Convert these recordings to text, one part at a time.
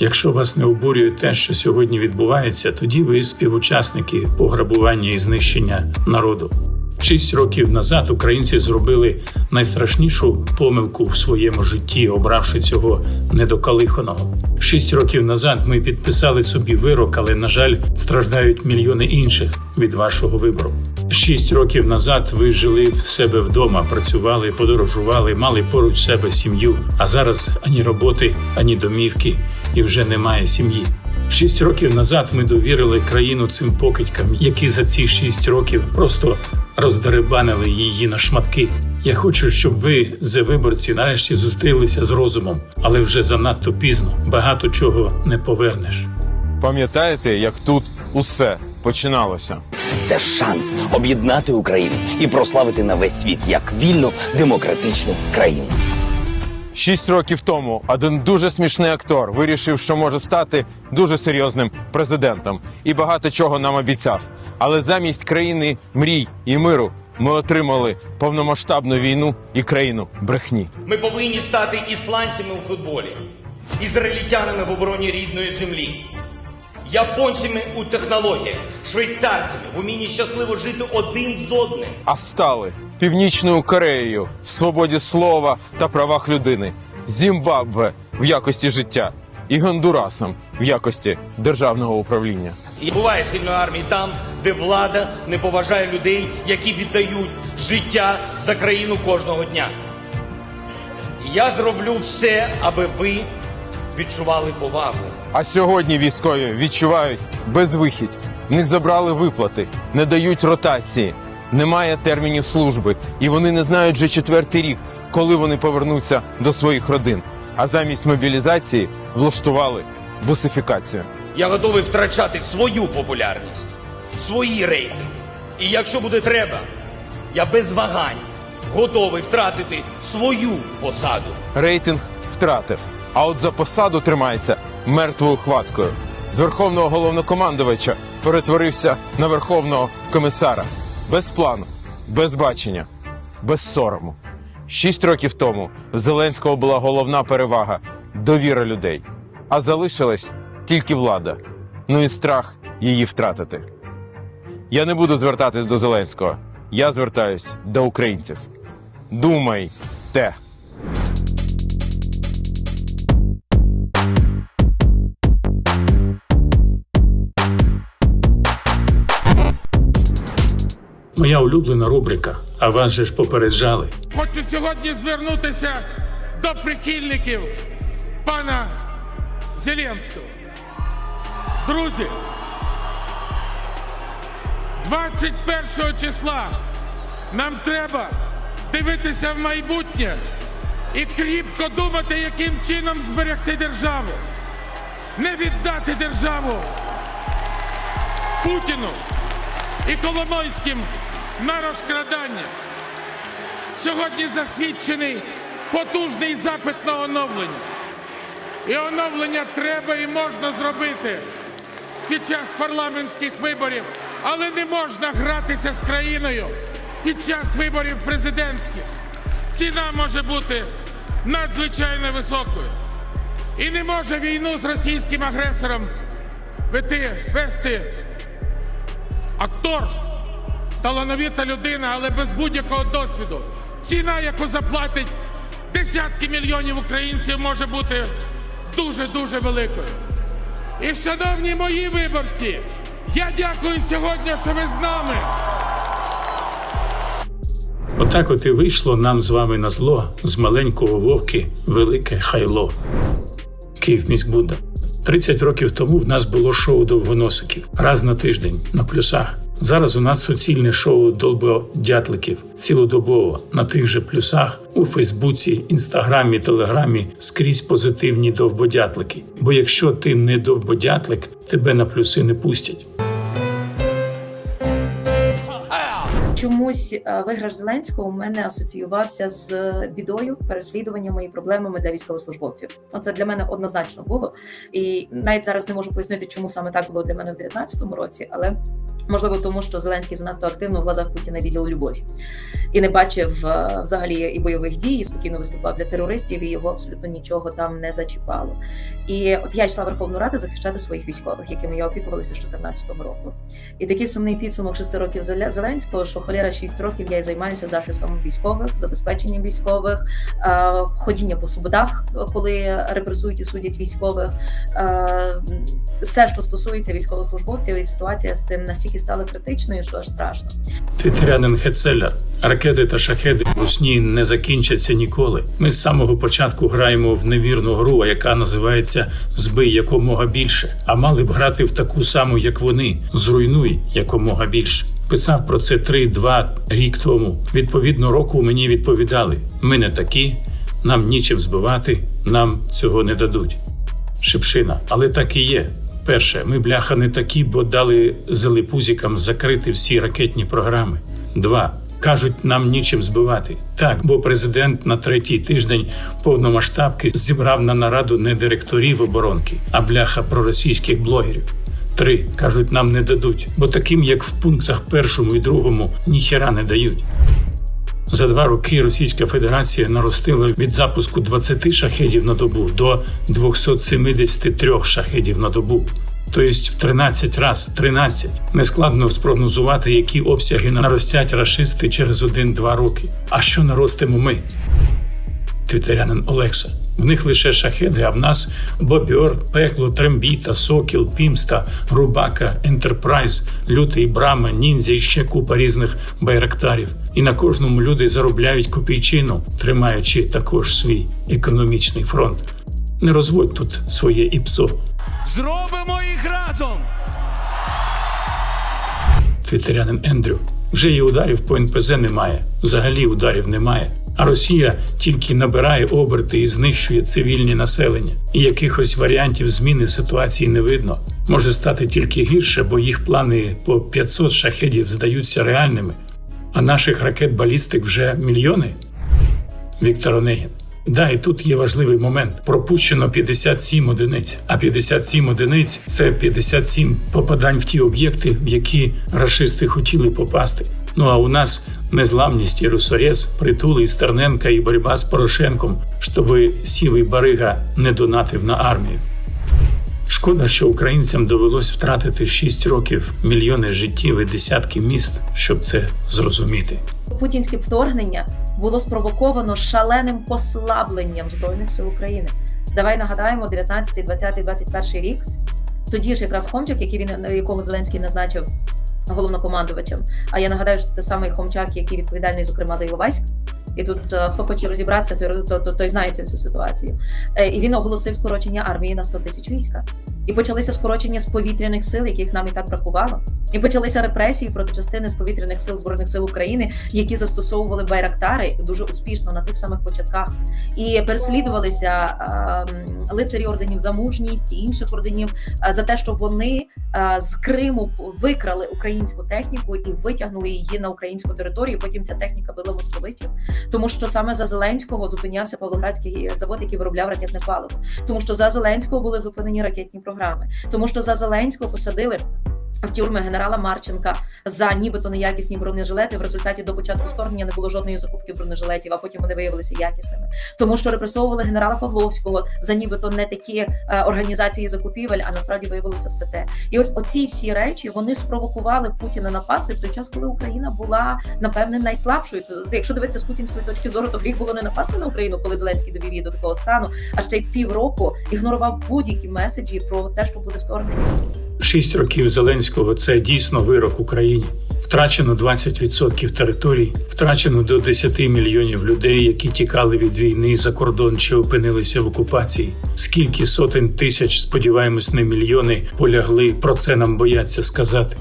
Якщо вас не обурює те, що сьогодні відбувається, тоді ви співучасники пограбування і знищення народу. Шість років назад українці зробили найстрашнішу помилку в своєму житті, обравши цього недокалиханого. Шість років назад ми підписали собі вирок, але на жаль, страждають мільйони інших від вашого вибору. Шість років назад ви жили в себе вдома, працювали, подорожували, мали поруч себе сім'ю. А зараз ані роботи, ані домівки, і вже немає сім'ї. Шість років назад ми довірили країну цим покидькам, які за ці шість років просто роздеребанили її на шматки. Я хочу, щоб ви, за виборці, нарешті зустрілися з розумом, але вже занадто пізно. Багато чого не повернеш. Пам'ятаєте, як тут усе починалося? Це шанс об'єднати Україну і прославити на весь світ як вільну демократичну країну. Шість років тому один дуже смішний актор вирішив, що може стати дуже серйозним президентом, і багато чого нам обіцяв. Але замість країни мрій і миру ми отримали повномасштабну війну і країну брехні. Ми повинні стати ісландцями у футболі, ізраїльтянами в обороні рідної землі, японцями у технологіях, швейцарцями в умінні щасливо жити один з одним. А стали Північною Кореєю в свободі слова та правах людини, Зімбабве в якості життя і Гондурасом в якості державного управління. І буває сильної армії там, де влада не поважає людей, які віддають життя за країну кожного дня. Я зроблю все, аби ви відчували повагу. А сьогодні військові відчувають безвихідь. В них забрали виплати, не дають ротації, немає термінів служби, і вони не знають вже четвертий рік, коли вони повернуться до своїх родин. А замість мобілізації влаштували бусифікацію. Я готовий втрачати свою популярність, свої рейтинги. І якщо буде треба, я без вагань готовий втратити свою посаду. Рейтинг втратив, а от за посаду тримається мертвою хваткою. З верховного головнокомандувача перетворився на верховного комісара. Без плану, без бачення, без сорому. Шість років тому в Зеленського була головна перевага довіра людей, а залишилась тільки влада, ну і страх її втратити. Я не буду звертатись до Зеленського. Я звертаюсь до українців. Думайте. Моя улюблена рубрика, а вас же ж попереджали. Хочу сьогодні звернутися до прихильників пана Зеленського. Друзі, 21 числа нам треба дивитися в майбутнє і кріпко думати, яким чином зберегти державу. Не віддати державу Путіну і Коломойським на розкрадання. Сьогодні засвідчений потужний запит на оновлення. І оновлення треба і можна зробити під час парламентських виборів, але не можна гратися з країною під час виборів президентських. Ціна може бути надзвичайно високою. І не може війну з російським агресором вести, актор, талановита людина, але без будь-якого досвіду. Ціна, яку заплатить десятки мільйонів українців, може бути дуже-дуже великою. І, шановні мої виборці, я дякую сьогодні, що ви з нами. Отак от і вийшло нам з вами на зло з маленького вовки велике хайло. Київ міськбуда. 30 років тому в нас було шоу довгоносиків раз на тиждень на плюсах. Зараз у нас суцільне шоу долбодятликів цілодобово на тих же плюсах у Фейсбуці, Інстаграмі, Телеграмі скрізь позитивні довбодятлики. Бо якщо ти не довбодятлик, тебе на плюси не пустять. Чомусь е, виграш Зеленського у мене асоціювався з бідою, переслідуваннями і проблемами для військовослужбовців. Оце для мене однозначно було. І навіть зараз не можу пояснити, чому саме так було для мене в 19-му році, але можливо тому, що Зеленський занадто активно в глазах Путіна відділ любові і не бачив е, взагалі і бойових дій, і спокійно виступав для терористів, і його абсолютно нічого там не зачіпало. І от я йшла в Верховну Раду захищати своїх військових, якими я опікувалася з 14-го року. І такий сумний підсумок шести років Зеленського, що холєра 6 років я і займаюся захистом військових, забезпеченням військових, е, ходіння по судах, коли репресують і судять військових. Е, все, що стосується військовослужбовців, і ситуація з цим настільки стала критичною, що аж страшно. Твітерянин Хецеля. Ракети та шахеди в русні не закінчаться ніколи. Ми з самого початку граємо в невірну гру, яка називається Збий якомога більше. А мали б грати в таку саму, як вони. Зруйнуй якомога більше. Писав про це три-два рік тому. Відповідно, року мені відповідали: ми не такі, нам нічим збивати, нам цього не дадуть. Шипшина, але так і є. Перше, ми бляха не такі, бо дали зелепузікам закрити всі ракетні програми. Два. Кажуть, нам нічим збивати. Так, бо президент на третій тиждень повномасштабки зібрав на нараду не директорів оборонки, а бляха проросійських блогерів. Три кажуть, нам не дадуть, бо таким, як в пунктах першому і другому, ніхера не дають. За два роки Російська Федерація наростила від запуску 20 шахедів на добу до 273 шахедів на добу. Тобто в 13 раз 13. Нескладно спрогнозувати, які обсяги наростять рашисти через 1-2 роки. А що наростимо ми? Твітерянин Олекса. В них лише шахеди, а в нас бобьор, пекло, трембіта, сокіл, пімста, рубака, ентерпрайз, лютий брама, ніндзя і ще купа різних байрактарів. І на кожному люди заробляють копійчину, тримаючи також свій економічний фронт. Не розводь тут своє іпсо. Зробимо їх разом! Твітерянин Ендрю. Вже і ударів по НПЗ немає, взагалі ударів немає. А Росія тільки набирає оберти і знищує цивільні населення. І якихось варіантів зміни ситуації не видно. Може стати тільки гірше, бо їх плани по 500 шахедів здаються реальними, а наших ракет балістик вже мільйони. Віктор Онегін. Да, і тут є важливий момент. Пропущено 57 одиниць, а 57 одиниць це 57 попадань в ті об'єкти, в які рашисти хотіли попасти. Ну а у нас незламність і русорез, притули Стерненка і боротьба з Порошенком, щоби сівий барига не донатив на армію. Шкода, що українцям довелось втратити 6 років, мільйони життів і десятки міст, щоб це зрозуміти. Путінське вторгнення було спровоковано шаленим послабленням збройних сил України. Давай нагадаємо, 19, 20, 21 рік. Тоді ж якраз Хомчак, який він якого Зеленський назначив головнокомандувачем. А я нагадаю, що це той самий Хомчак, який відповідальний, зокрема, за Іловайськ. І тут е, хто хоче розібратися, той, то, то, той знає цю ситуацію. Е, І він оголосив скорочення армії на 100 тисяч війська. І почалися скорочення з повітряних сил, яких нам і так бракувало. І почалися репресії проти частини з повітряних сил збройних сил України, які застосовували байрактари дуже успішно на тих самих початках, і переслідувалися ем, лицарі орденів за мужність і інших орденів е, за те, що вони з Криму викрали українську техніку і витягнули її на українську територію. Потім ця техніка била московитів, тому що саме за Зеленського зупинявся Павлоградський завод, який виробляв ракетне паливо, тому що за Зеленського були зупинені ракетні програми, тому що за Зеленського посадили. В тюрми генерала Марченка за нібито неякісні бронежилети. В результаті до початку вторгнення не було жодної закупки бронежилетів, а потім вони виявилися якісними. Тому що репресовували генерала Павловського за нібито не такі е, організації закупівель, а насправді виявилося все те. І ось оці всі речі вони спровокували Путіна напасти в той час, коли Україна була напевне найслабшою. То якщо дивитися з путінської точки зору, то гріх було не напасти на Україну, коли Зеленський довів її до такого стану, а ще й півроку ігнорував будь-які меседжі про те, що буде вторгнення. Шість років Зеленського це дійсно вирок Україні. Втрачено 20% територій, втрачено до 10 мільйонів людей, які тікали від війни за кордон чи опинилися в окупації. Скільки сотень тисяч, сподіваємось, не мільйони полягли. Про це нам бояться сказати.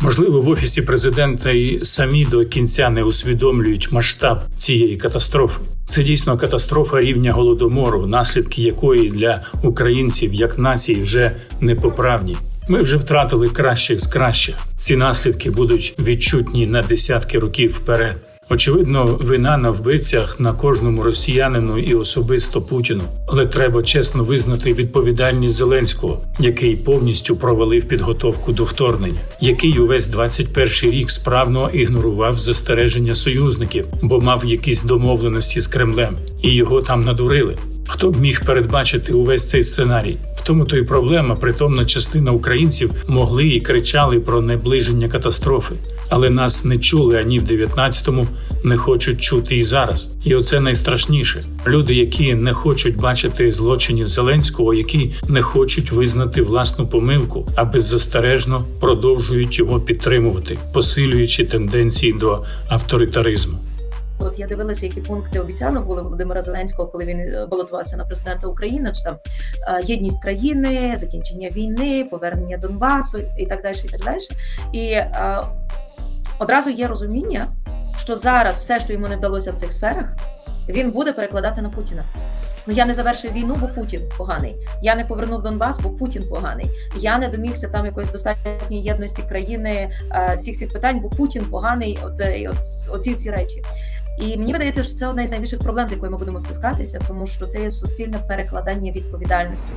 Можливо, в офісі президента і самі до кінця не усвідомлюють масштаб цієї катастрофи. Це дійсно катастрофа рівня голодомору, наслідки якої для українців як нації вже непоправні. Ми вже втратили кращих з кращих. Ці наслідки будуть відчутні на десятки років вперед. Очевидно, вина на вбивцях на кожному росіянину і особисто Путіну. Але треба чесно визнати відповідальність Зеленського, який повністю провалив підготовку до вторгнення, який увесь 21 рік справно ігнорував застереження союзників, бо мав якісь домовленості з Кремлем, і його там надурили. Хто б міг передбачити увесь цей сценарій? В тому то й проблема. Притомна частина українців могли і кричали про наближення катастрофи, але нас не чули ані в 19-му, не хочуть чути і зараз. І оце найстрашніше. Люди, які не хочуть бачити злочинів Зеленського, які не хочуть визнати власну помилку, а беззастережно продовжують його підтримувати, посилюючи тенденції до авторитаризму. От я дивилася, які пункти обіцянок були Володимира Зеленського, коли він е, балотувався на президента України. Чи там е, єдність країни, закінчення війни, повернення Донбасу і так далі. І так далі. І е, одразу є розуміння, що зараз все, що йому не вдалося в цих сферах, він буде перекладати на Путіна. Ну я не завершив війну, бо Путін поганий. Я не повернув Донбас, бо Путін поганий. Я не домігся там якоїсь достатньої єдності країни всіх цих питань, бо Путін поганий. От, от оці всі речі. І мені видається, що це одна із найбільших проблем, з якою ми будемо стискатися, тому що це є суцільне перекладання відповідальності.